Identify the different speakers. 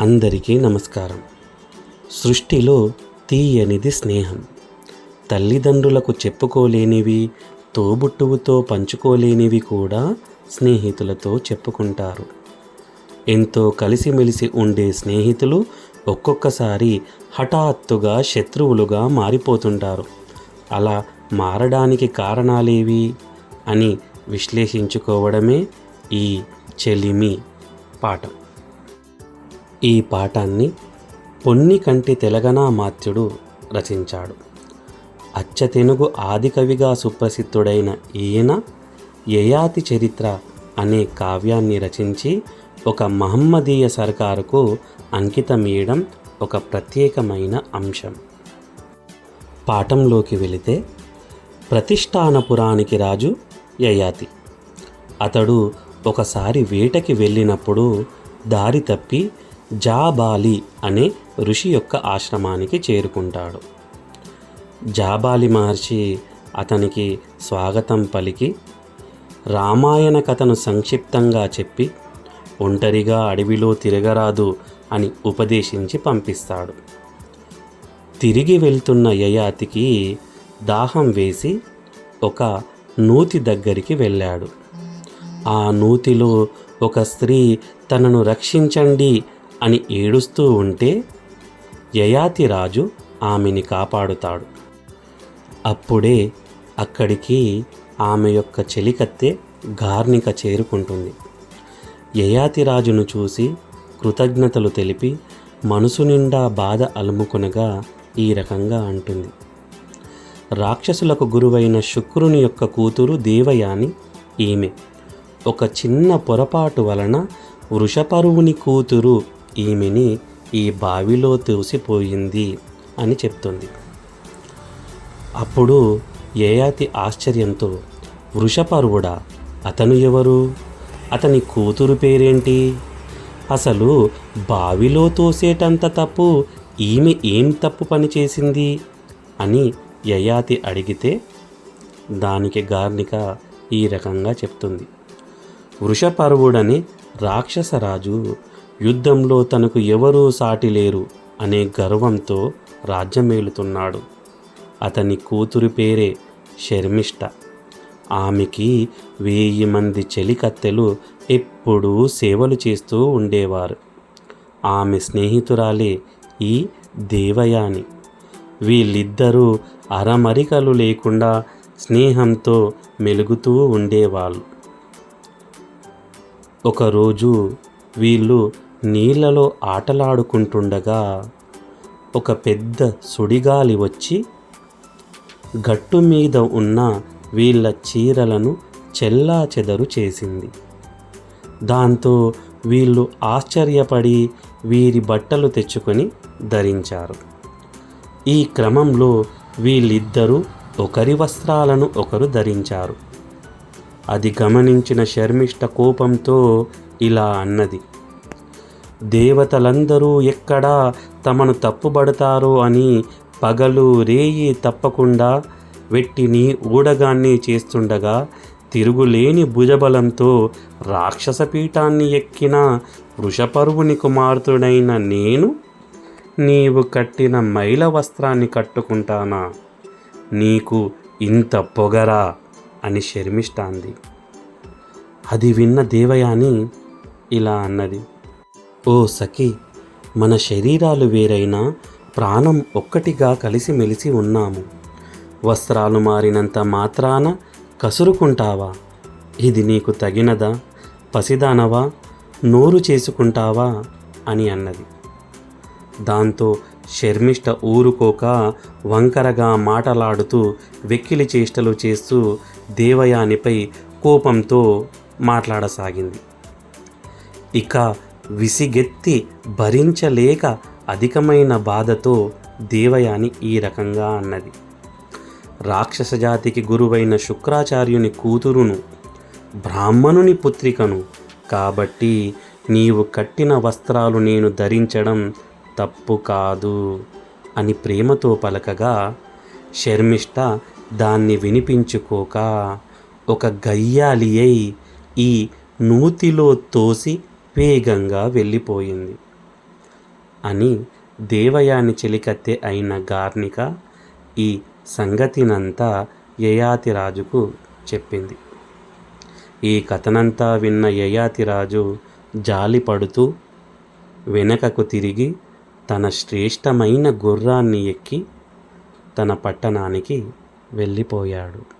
Speaker 1: అందరికీ నమస్కారం. సృష్టిలో తీయనిది స్నేహం. తల్లిదండ్రులకు చెప్పుకోలేనివి తోబుట్టువుతో పంచుకోలేనివి కూడా స్నేహితులతో చెప్పుకుంటారు. ఎంతో కలిసిమెలిసి ఉండే స్నేహితులు ఒక్కొక్కసారి హఠాత్తుగా శత్రువులుగా మారిపోతుంటారు. అలా మారడానికి కారణాలేవి అని విశ్లేషించుకోవడమే ఈ చెలిమి పాఠం. ఈ పాఠాన్ని పొన్ని కంటి తెలగనా మాత్యుడు రచించాడు. అచ్చతెనుగు ఆదికవిగా సుప్రసిద్ధుడైన ఈయన యయాతి చరిత్ర అనే కావ్యాన్ని రచించి ఒక మహమ్మదీయ సర్కారుకు అంకితమీయడం ఒక ప్రత్యేకమైన అంశం. పాఠంలోకి వెళితే ప్రతిష్టానపురానికి రాజు యయాతి. అతడు ఒకసారి వేటకి వెళ్ళినప్పుడు దారి తప్పి జాబాలి అనే ఋషి యొక్క ఆశ్రమానికి చేరుకుంటాడు. జాబాలి మహర్షి అతనికి స్వాగతం పలికి రామాయణ కథను సంక్షిప్తంగా చెప్పి ఒంటరిగా అడవిలో తిరగరాదు అని ఉపదేశించి పంపిస్తాడు. తిరిగి వెళ్తున్న యయాతికి దాహం వేసి ఒక నూతి దగ్గరికి వెళ్ళాడు. ఆ నూతిలో ఒక స్త్రీ తనను రక్షించండి అని ఏడుస్తూ ఉంటే యయాతి రాజు ఆమెని కాపాడుతాడు. అప్పుడే అక్కడికి ఆమె యొక్క చెలికత్తె గార్నిక చేరుకుంటుంది. యయాతి రాజును చూసి కృతజ్ఞతలు తెలిపి మనసు నిండా బాధ అలుముకొనగా ఈ రకంగా అంటుంది. రాక్షసులకు గురువైన శుక్రుని యొక్క కూతురు దేవయాని ఈమె. ఒక చిన్న పొరపాటు వలన వృషపరువుని కూతురు ఈమెని ఈ బావిలో తోసిపోయింది అని చెప్తుంది. అప్పుడు యయాతి ఆశ్చర్యంతో వృషపరువుడా అతను ఎవరు? అతని కూతురు పేరేంటి? అసలు బావిలో తోసేటంత తప్పు ఈమె ఏం తప్పు పని చేసింది? అని యయాతి అడిగితే దానికి గార్నిక ఈ రకంగా చెప్తుంది. వృషపర్వుడని రాక్షసరాజు యుద్ధంలో తనకు ఎవరూ సాటి లేరు అనే గర్వంతో రాజ్యమేలుతున్నాడు. అతని కూతురు పేరే శర్మిష్ట ఆమెకి వెయ్యి మంది చెలికత్తెలు ఎప్పుడూ సేవలు చేస్తూ ఉండేవారు. ఆమె స్నేహితురాలే ఈ దేవయాని. వీళ్ళిద్దరూ అరమరికలు లేకుండా స్నేహంతో మెలుగుతూ ఉండేవాళ్ళు. ఒకరోజు వీళ్ళు నీళ్ళలో ఆటలాడుకుంటుండగా ఒక పెద్ద సుడిగాలి వచ్చి గట్టు మీద ఉన్న వీళ్ళ చీరలను చెల్లా చెదరు చేసింది. దాంతో వీళ్ళు ఆశ్చర్యపడి వీరి బట్టలు తెచ్చుకొని ధరించారు. ఈ క్రమంలో వీళ్ళిద్దరూ ఒకరి వస్త్రాలను ఒకరు ధరించారు. అది గమనించిన శర్మిష్ట కోపంతో ఇలా అన్నది దేవతలందరూ ఎక్కడా తమను తప్పుబడతారో అని పగలు రేయి తప్పకుండా వెట్టిని ఊడగాన్ని చేస్తుండగా తిరుగులేని భుజబలంతో రాక్షస పీఠాన్ని ఎక్కిన వృషపరువుని కుమార్తెడైన నేను? నీవు కట్టిన మైల వస్త్రాన్ని కట్టుకుంటానా? నీకు ఇంత పొగరా? అని శర్మిష్టాంది అది విన్న దేవయాని ఇలా అన్నది. ఓ సఖి మన శరీరాలు వేరైనా ప్రాణం ఒక్కటిగా కలిసిమెలిసి ఉన్నాము. వస్త్రాలు మారినంత మాత్రాన కసురుకుంటావా? ఇది నీకు తగినదా? పసిదానవా? నోరు చేసుకుంటావా? అని అన్నది. దాంతో శర్మిష్ట ఊరుకోక వంకరగా మాటలాడుతూ వెక్కిలి చేష్టలు చేస్తూ దేవయానిపై కోపంతో మాట్లాడసాగింది. ఇక విసిగెత్తి భరించలేక అధికమైన బాధతో దేవయాని ఈ రకంగా అన్నది. రాక్షస జాతికి గురువైన శుక్రాచార్యుని కూతురును బ్రాహ్మణుని పుత్రికను కాబట్టి నీవు కట్టిన వస్త్రాలు నేను ధరించడం తప్పు కాదు అని ప్రేమతో పలకగా శర్మిష్ట దాన్ని వినిపించుకోక ఒక గయ్యాలి అయి ఈ నూతిలో తోసి వేగంగా వెళ్ళిపోయింది. అని దేవయాని చెలికత్తె అయిన గార్నిక ఈ సంగతినంతా యయాతిరాజుకు చెప్పింది. ఈ కథనంతా విన్న యయాతిరాజు జాలి పడుతూ వెనకకు తిరిగి తన శ్రేష్టమైన గుర్రాన్ని ఎక్కి తన పట్టణానికి వెళ్ళిపోయాడు.